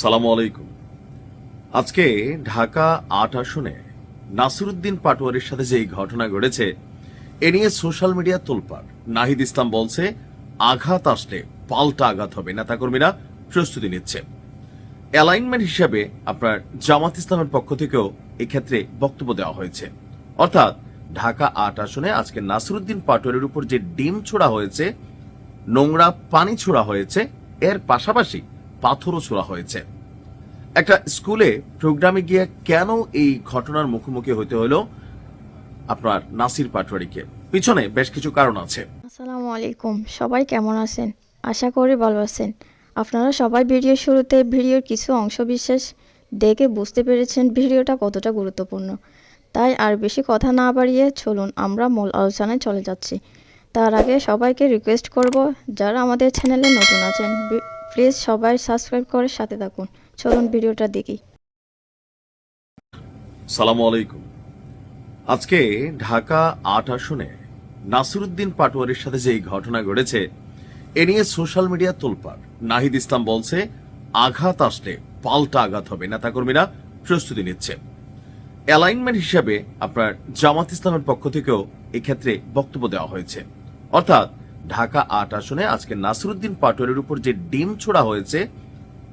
সালাম আলাইকুম। আজকে ঢাকা আট আসনে নাসিরুদ্দিন পাটোয়ারির সাথে যে ঘটনা ঘটেছে, এ নিয়ে সোশ্যাল মিডিয়া তোলপাড়। নাহিদ ইসলাম বলছে, আঘাত আসলে পাল্টা আঘাত হবে, নেতাকর্মীরা প্রস্তুতি নিচ্ছে। অ্যালাইনমেন্ট হিসাবে আপনার জামাত ইসলামের পক্ষ থেকেও এক্ষেত্রে বক্তব্য দেওয়া হয়েছে। অর্থাৎ ঢাকা আট আসনে আজকে নাসিরুদ্দিন পাটোয়ারির উপর যে ডিম ছোড়া হয়েছে, নোংরা পানি ছোড়া হয়েছে, এর পাশাপাশি পাথরও ছোড়া হয়েছে। একটা স্কুলে প্রোগ্রামে গিয়ে কেন এই ঘটনার মুখোমুখি হতে হলো আপনার নাসির পাটোয়ারিকে? পিছনে বেশ কিছু কারণ আছে। আসসালামু আলাইকুম। সবাই কেমন আছেন? আশা করি ভালো আছেন। আপনারা সবাই ভিডিও শুরুতে ভিডিওর কিছু অংশ বিশেষ দেখে বুঝতে পেরেছেন ভিডিওটা কতটা গুরুত্বপূর্ণ। তাই আর বেশি কথা না বাড়িয়ে চলুন আমরা মূল আলোচনায় চলে যাচ্ছি। তার আগে সবাইকে রিকোয়েস্ট করব, যারা আমাদের চ্যানেলে নতুন আছেন প্লিজ সবাই সাবস্ক্রাইব করে সাথে থাকুন। চলুন ভিডিওটা দেখি। সালাম আলাইকুম। আজকে ঢাকা আট আসনে নাসিরুদ্দিন পাটোয়ারির সাথে যে ঘটনা ঘটেছে, এ নিয়ে সোশ্যাল মিডিয়া তোলপাড়। নাহিদ ইসলাম বলছে, আঘাত আসলে পাল্টা আঘাত হবে। নেতাকর্মীরা প্রস্তুতি নিচ্ছে। অ্যালাইনমেন্ট হিসাবে আপনার জামাত ইসলামের পক্ষ থেকেও এক্ষেত্রে বক্তব্য দেওয়া হয়েছে। অর্থাৎ ঢাকা আট আসনে আজকে নাসিরুদ্দিন পাটোয়ারির উপর যে ডিম ছোড়া হয়েছে,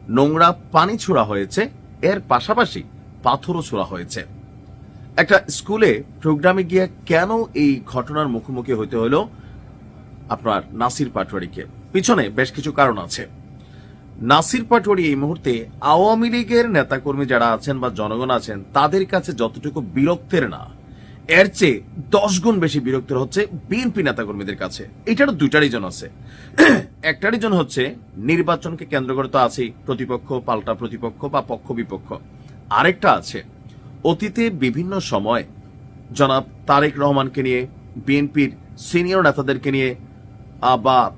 নোংরা পানি ছোড়া হয়েছে, এর পাশাপাশি পাথরও ছোড়া হয়েছে। একটা স্কুলে প্রোগ্রামে গিয়ে কেন এই ঘটনার মুখোমুখি হতে হলো আপনার নাসির পাটোয়ারিকে? পিছনে বেশ কিছু কারণ আছে। নাসির পাটোয়ারি এই মুহূর্তে আওয়ামী লীগের নেতাকর্মী যারা আছেন বা জনগণ আছেন, তাদের কাছে যতটুকু বিরক্তের না এর চেয়ে দশ গুণ বেশি বিরক্তের হচ্ছে বিএনপি নেতাকর্মীদের কাছে। এটারও দুইটা রিজন আছে। একটা রিজন হচ্ছে নির্বাচনকে কেন্দ্র করে তো আছেই, প্রতিপক্ষ, পাল্টা প্রতিপক্ষ বা পক্ষ বিপক্ষ। আরেকটা আছে, অতীতে বিভিন্ন সময় জনাব তারেক রহমানকে নিয়ে, বিএনপির সিনিয়র নেতাদেরকে নিয়ে বা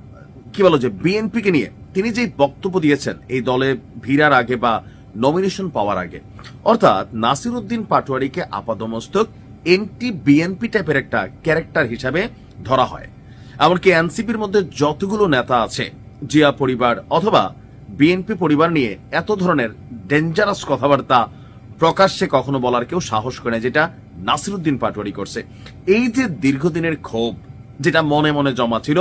কি বলো যে বিএনপিকে নিয়ে তিনি যে বক্তব্য দিয়েছেন, এই দলে ভিড়ার আগে বা নমিনেশন পাওয়ার আগে। অর্থাৎ নাসির উদ্দিন পাটোয়ারিকে আপাদমস্তক এনটি বিএনপি টাইপের একটা ক্যারেক্টার হিসাবে ধরা হয়। এমনকি এনসিপির মধ্যে যতগুলো নেতা আছে, জিয়া পরিবার অথবা বিএনপি পরিবার নিয়ে এত ধরনের ডেঞ্জারাস কথাবার্তা প্রকাশ্যে কখনো বলার কেউ সাহস করে না, যেটা নাসিরুদ্দিন পাটোয়ারি করছে। এই যে দীর্ঘদিনের ক্ষোভ যেটা মনে মনে জমা ছিল,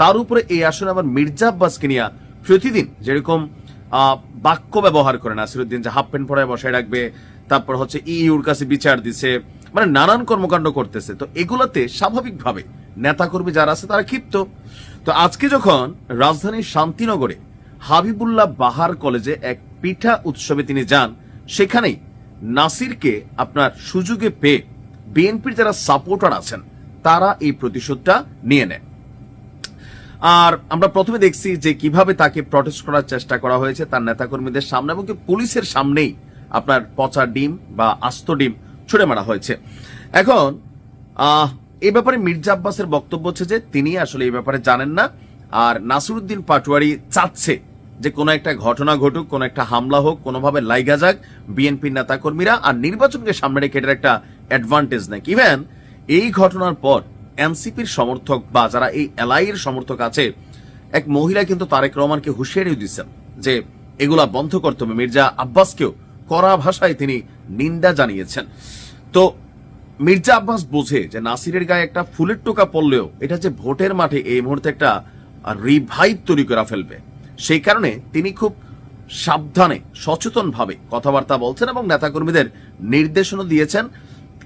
তার উপরে এই আসলে আবার মির্জা আব্বাসকে নিয়ে প্রতিদিন যেরকম বাক্য ব্যবহার করে নাসিরুদ্দিন যে হাফ প্যান্ট পরায় বসায় রাখবে, তারপর হচ্ছে ইউর কাছে বিচার দিছে মানে নানান কর্মকাণ্ড করতেছে। তো এগুলাতে স্বাভাবিকভাবে নেতাকর্মী যারা আছে, তারা ক্ষিপ্ত। তো আজকে যখন রাজধানীর শান্তিনগরে হাবিবুল্লাহ বাহার কলেজে এক পিঠা উৎসবে তিনি যান, সেখানেই নাসিরকে আপনার সুযোগে পেয়ে বিএনপির যারা সাপোর্টার আছেন, তারা এই প্রতিশোধটা নিয়ে নেয় আর আমরা প্রথমে দেখছি যে কীভাবে তাকে প্রটেস্ট করার চেষ্টা করা হয়েছে তার নেতাকর্মীদের সামনে এবং পুলিশের সামনেই আপনার পচা ডিম বা আস্ত ডিম ছুড়ে মারা হয়েছে। এখন এই ব্যাপারে মির্জা আব্বাসের বক্তব্য হচ্ছে যে, তিনি আসলে এই ব্যাপারে জানেন না। আর নাসিরুদ্দিন পাটোয়ারি চাচ্ছে যে, কোনো একটা ঘটনা ঘটুক, কোনো একটা হামলা হোক, কোনোভাবে লাইগা যাক বিএনপির নেতাকর্মীরা। আর নির্বাচনকে সামনে রেখে এটার একটা অ্যাডভান্টেজ নেই। ইভেন এই ঘটনার পর এনসিপির সমর্থক বা যারা এই এলআইয়ের সমর্থক আছে, এক মহিলা কিন্তু তারেক রহমানকে হুঁশিয়ারিও দিচ্ছেন যে, এগুলা বন্ধ করতে হবে। মির্জা আব্বাসকেও কড়া ভাষায় তিনি নিন্দা জানিয়েছেন। তো মির্জা আব্বাস বোঝে যে নাসিরের গায়ে একটা ফুলের টোকা পড়লেও এটা যে ভোটের মাঠে এই মুহূর্তে একটা রিভাইভ তৈরি করা ফেলবে। সেই কারণে তিনি খুব সাবধানে সচেতন ভাবে কথাবার্তা বলছেন এবং নেতাকর্মীদের নির্দেশনা দিয়েছেন।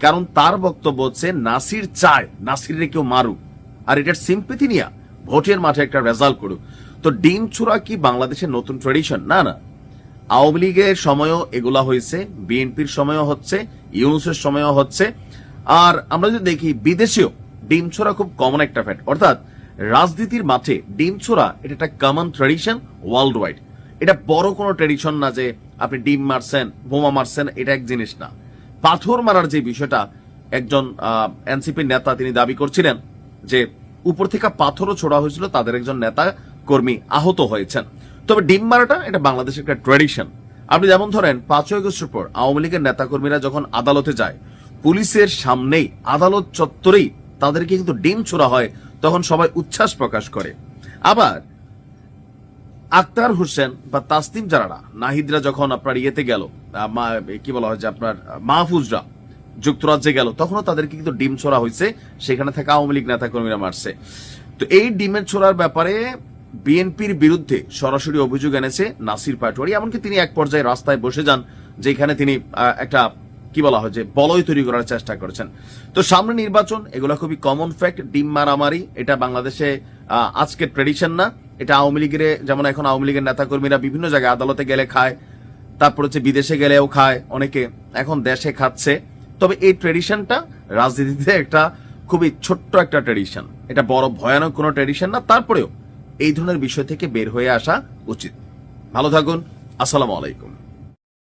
কারণ তার বক্তব্য হচ্ছে, নাসির চায় নাসিরে কেউ মারুক। আর এটার সিম্পেথি নিয়ে ভোটের মাঠে একটা রেজাল্ট করুক। তো ডিম ছোড়া কি বাংলাদেশের নতুন ট্রেডিশন না না। আওয়ামী লীগের সময়ও এগুলা হয়েছে, বিএনপির সময়ও হচ্ছে, ইউনুসের সময়ও হচ্ছে। আর আমরা যদি দেখি, বিদেশেও ডিম ছোড়া খুব কমন একটা ফ্যাট অর্থাৎ রাজনীতির মাঠে ডিম ছোড়া, এটা একটা কমন ট্রেডিশন ওয়ার্ল্ড ওয়াইড এটা বড় কোনো ট্রেডিশন না যে আপনি ডিম মারছেন, বোমা মারছেন, এটা এক জিনিস না। পাথর মারার যে বিষয়টা একজন এনসিপির নেতা তিনি দাবি করছিলেন যে উপর থেকে পাথরও ছোড়া হয়েছিল, তাদের একজন নেতা কর্মী আহত হয়েছেন। তবে ডিম মারাটা এটা বাংলাদেশের একটা ট্রেডিশন আপনি যেমন ধরেন, পাঁচই আগস্টের পর আওয়ামী লীগের নেতাকর্মীরা যখন আদালতে যায়, পুলিশের সামনেই আদালত চত্বরেই তাদেরকে কিন্তু ডিম ছোড়া হয়, তখন সবাই উচ্ছ্বাস প্রকাশ করে। আবার আক্তার হোসেন বা তাসনিম জারারা, নাহিদরা যখন আপনার ইয়েতে গেল কি বলা হয় যে আপনার মাহফুজরা যুক্তরাজ্যে গেল, তখনও তাদেরকে কিন্তু ডিম ছোড়া হয়েছে, সেখানে থাকা আওয়ামী লীগ নেতাকর্মীরা মারছে। তো এই ডিমের ছোড়ার ব্যাপারে বিএনপির বিরুদ্ধে সরাসরি অভিযোগ এনেছে নাসির পাটোয়ারি এমনকি তিনি এক পর্যায়ে রাস্তায় বসে যান যেখানে তিনি একটা কি বলা হয় যে বলয় তৈরি করার চেষ্টা করেছেন। তো সামনে নির্বাচন এগুলো খুবই কমন ফ্যাক্ট ডিম মারামারি এটা বাংলাদেশে আহ, আজকের ট্রেডিশন না। এটা আওয়ামী লীগের যেমন এখন আওয়ামী লীগের নেতাকর্মীরা বিভিন্ন জায়গায় আদালতে গেলে খায় তারপর হচ্ছে বিদেশে গেলেও খায় অনেকে এখন দেশে খাচ্ছে। তবে এই ট্রেডিশনটা রাজনীতিতে একটা খুবই ছোট্ট একটা ট্রেডিশন এটা বড় ভয়ানক কোনো ট্রেডিশন না। তারপরেও এই ধরনের বিষয় থেকে বের হয়ে আসা উচিত। ভালো থাকুন। আসসালামু আলাইকুম।